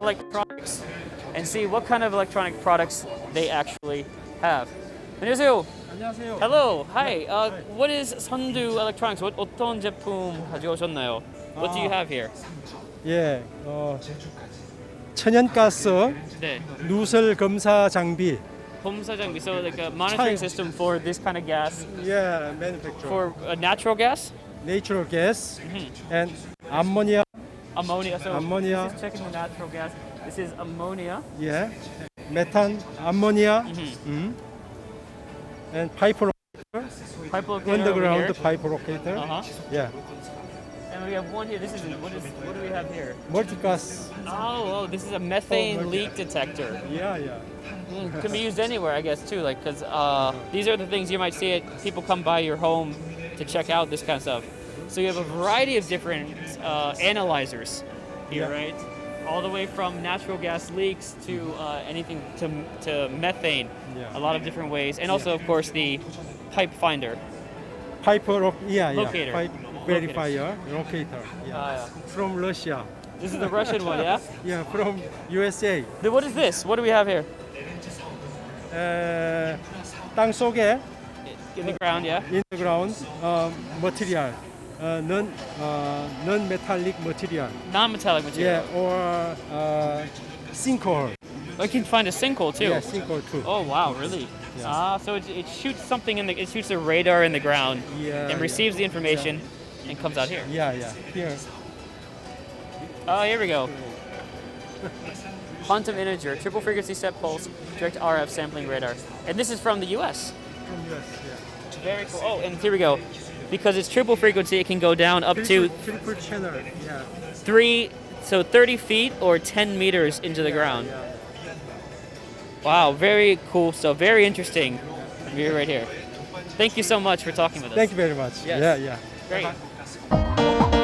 electronics and see what kind of electronic products they actually have. 안녕하세요. 안녕하세요. Hello. Hi. Uh, what is 선두 Electronics? What, 어떤 제품 가져오셨나요? What do you have here? 예, 어, 천연가스 네. 누설 검사 장비. 검사 장비. So like a monitoring 차이- system for this kind of gas. 예, manufacture. For uh, natural gas? natural gas and ammonia. ammonia. So Ammonia. This is checking the natural gas. This is ammonia. yeah, methane, ammonia, mm. and pipe locator, Pipe locator over underground here. pipe locator. Uh-huh. Yeah, And we have one here. This is what is what do we have here? multi. Oh, oh, this is a methane leak detector. Yeah, yeah. Mm, can be used anywhere, I guess, too. Like, cause uh, these are the things you might see it. People come by your home to check out this kind of stuff. So you have a variety of different uh, analyzers here, Yeah. right? All the way from natural gas leaks to uh, anything to to methane. Yeah. A lot of different ways, and also, of course, the pipe finder. Pipe lo- yeah, yeah. Locator. Pipe verifier, locator. Yeah. Ah, yeah. From Russia. This is the Russian one, yeah. Yeah, from USA. Then what is this? What do we have here? 에, 땅 속에 In the ground, yeah. in the ground 어, material, 어, non 어, non metallic material. Non-metallic material. Yeah, or uh, sinkhole. I can find a sinkhole too. Yeah, sinkhole too. Oh wow, really? Yeah. Ah, so it, it shoots something in the it shoots a radar in the ground Yeah, and yeah. receives the information and comes out here. Yeah, yeah. Here. Oh, here we go. Quantum integer, triple frequency step pulse, direct RF sampling radar, and this is from the U.S. From US. Yeah. Very cool. Oh, and here we go. Because it's triple frequency, it can go down up to Triple, channel. Yeah. three, so 30 feet or 10 meters into the ground. Yeah. Wow, very cool stuff. Very interesting. You're right here. Thank you so much for talking with us. Thank you very much. Yes. Yeah, yeah. Great.